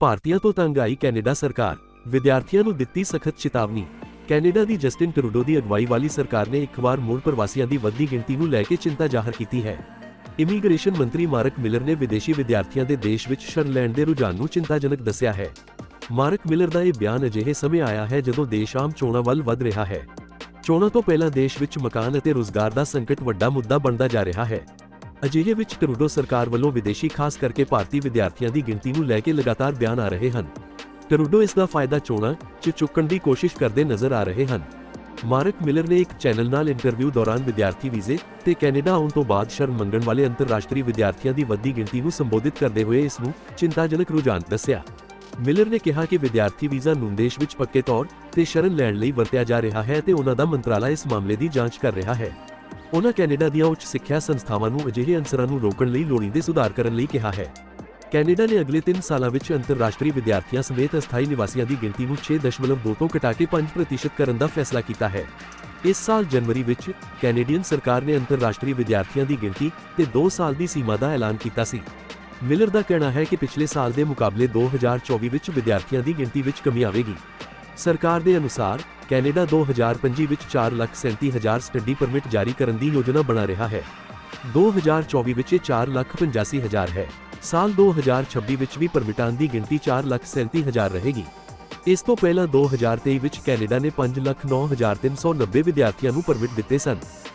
ਭਾਰਤੀਆਂ ਤੋਂ ਤੰਗ ਆਈ ਕੈਨੇਡਾ ਸਰਕਾਰ। ਵਿਦਿਆਰਥੀਆਂ ਨੂੰ ਦਿੱਤੀ ਸਖਤ ਚੇਤਾਵਨੀ। ਕੈਨੇਡਾ ਦੀ ਜਸਟਿਨ ਟਰੂਡੋ ਦੀ ਅਗਵਾਈ ਵਾਲੀ ਸਰਕਾਰ ਨੇ ਇੱਕ ਵਾਰ ਮੂਲ ਪ੍ਰਵਾਸੀਆਂ ਦੀ ਵੱਧਦੀ ਗਿਣਤੀ ਨੂੰ ਲੈ ਕੇ ਚਿੰਤਾ ਜ਼ਾਹਰ ਕੀਤੀ ਹੈ। ਇਮੀਗ੍ਰੇਸ਼ਨ ਮੰਤਰੀ ਮਾਰਕ ਮਿਲਰ ਨੇ ਵਿਦੇਸ਼ੀ ਵਿਦਿਆਰਥੀਆਂ ਦੇ ਦੇਸ਼ ਵਿੱਚ ਸ਼ਰਨ ਲੈਣ ਦੇ ਰੁਝਾਨ ਨੂੰ ਚਿੰਤਾਜਨਕ ਦੱਸਿਆ ਹੈ। ਮਾਰਕ ਮਿਲਰ ਦਾ ਇਹ ਬਿਆਨ ਅਜਿਹੇ ਸਮੇਂ ਆਇਆ ਹੈ ਜਦੋਂ ਦੇਸ਼ ਆਮ ਚੋਣਾਂ ਵੱਲ ਵਧ ਰਿਹਾ ਹੈ। ਚੋਣਾਂ ਤੋਂ ਪਹਿਲਾਂ ਦੇਸ਼ ਵਿੱਚ ਮਕਾਨ ਅਤੇ ਰੋਜ਼ਗਾਰ ਦਾ ਸੰਕਟ ਵੱਡਾ ਮੁੱਦਾ ਬਣਦਾ ਜਾ ਰਿਹਾ ਹੈ। ਅਜਿਹੇ ਵਿੱਚ ਟਰੂਡੋ ਸਰਕਾਰ ਵੱਲੋਂ ਵਿਦੇਸ਼ੀ ਖਾਸ ਕਰਕੇ ਭਾਰਤੀ ਵਿਦਿਆਰਥੀਆਂ ਦੀ ਗਿਣਤੀ ਨੂੰ ਲੈ ਕੇ ਲਗਾਤਾਰ ਬਿਆਨ ਆ ਰਹੇ ਹਨ। ਟਰੂਡੋ ਇਸ ਦਾ ਫਾਇਦਾ ਚੋਣਾਂ 'ਚ ਚੁੱਕਣ ਦੀ ਕੋਸ਼ਿਸ਼ ਕਰਦੇ ਨਜ਼ਰ ਆ ਰਹੇ ਹਨ। ਮਾਰਕ ਮਿਲਰ ਨੇ ਇੱਕ ਚੈਨਲ ਨਾਲ ਇੰਟਰਵਿਊ ਦੌਰਾਨ ਵਿਦਿਆਰਥੀ ਵੀਜ਼ੇ ਤੇ ਕੈਨੇਡਾ ਆਉਣ ਤੋਂ ਬਾਅਦ ਸ਼ਰਨ ਮੰਗਣ ਵਾਲੇ ਅੰਤਰਰਾਸ਼ਟਰੀ ਵਿਦਿਆਰਥੀਆਂ ਦੀ ਵੱਧਦੀ ਗਿਣਤੀ ਨੂੰ ਸੰਬੋਧਿਤ ਕਰਦੇ ਹੋਏ ਇਸ ਨੂੰ ਚਿੰਤਾਜਨਕ ਰੁਝਾਨ ਦੱਸਿਆ। ਮਿਲਰ ਨੇ ਕਿਹਾ ਕਿ ਵਿਦਿਆਰਥੀ ਵੀਜ਼ਾ ਨੂੰ ਦੇਸ਼ ਵਿੱਚ ਪੱਕੇ ਤੌਰ ਤੇ ਸ਼ਰਨ ਲੈਣ ਲਈ ਵਰਤਿਆ ਜਾ ਰਿਹਾ ਹੈ ਤੇ ਉਹਨਾਂ ਦਾ ਮੰਤਰਾਲਾ ਇਸ ਮਾਮਲੇ ਦੀ ਜਾਂਚ ਕਰ ਰਿਹਾ ਹੈ। ਉਹਨਾਂ ਕੈਨੇਡਾ ਦੀਆਂ ਉੱਚ ਸਿੱਖਿਆ ਸੰਸਥਾਵਾਂ ਨੂੰ ਅਜਿਹੇ ਅਨਸਰਾਂ ਨੂੰ ਰੋਕਣ ਲਈ ਲੋੜੀਂਦੇ ਸੁਧਾਰ ਕਰਨ ਲਈ ਕਿਹਾ ਹੈ। ਕੈਨੇਡਾ ਨੇ ਅਗਲੇ 3 ਸਾਲਾਂ ਵਿੱਚ ਅੰਤਰਰਾਸ਼ਟਰੀ ਵਿਦਿਆਰਥੀਆਂ ਸਮੇਤ ਅਸਥਾਈ ਨਿਵਾਸੀਆਂ ਦੀ ਗਿਣਤੀ ਨੂੰ 6.2 ਤੋਂ ਘਟਾ ਕੇ 5% ਕਰਨ ਦਾ ਫੈਸਲਾ ਕੀਤਾ ਹੈ। ਇਸ ਸਾਲ ਜਨਵਰੀ ਵਿੱਚ ਕੈਨੇਡੀਅਨ ਸਰਕਾਰ ਨੇ ਅੰਤਰਰਾਸ਼ਟਰੀ ਵਿਦਿਆਰਥੀਆਂ ਦੀ ਗਿਣਤੀ ਤੇ 2 ਸਾਲ ਦੀ ਸੀਮਾ ਦਾ ਐਲਾਨ ਕੀਤਾ ਸੀ। ਮਿਲਰ ਦਾ ਕਹਿਣਾ ਹੈ ਕਿ ਪਿਛਲੇ ਸਾਲ ਦੇ ਮੁਕਾਬਲੇ 2024 ਵਿੱਚ ਵਿਦਿਆਰਥੀਆਂ ਦੀ ਗਿਣਤੀ ਵਿੱਚ ਕਮੀ ਆਵੇਗੀ। ਸਰਕਾਰ ਦੇ ਅਨੁਸਾਰ ਕੈਨੇਡਾ 2025 ਵਿੱਚ 4,37,000 ਸਟੱਡੀ ਪਰਮਿਟ ਜਾਰੀ ਕਰਨ ਦੀ ਯੋਜਨਾ ਬਣਾ ਰਿਹਾ ਹੈ। 2024 ਵਿੱਚ ਇਹ 4,85,000 ਹੈ। ਸਾਲ 2026 ਵਿੱਚ ਵੀ ਪਰਮਿਟਾਂ ਦੀ ਗਿਣਤੀ 4,37,000 ਰਹੇਗੀ। ਇਸ ਤੋਂ ਪਹਿਲਾਂ 2023 ਵਿੱਚ ਕੈਨੇਡਾ ਨੇ 5,09,390 ਵਿਦਿਆਰਥੀਆਂ ਨੂੰ ਪਰਮਿਟ ਦਿੱਤੇ ਸਨ।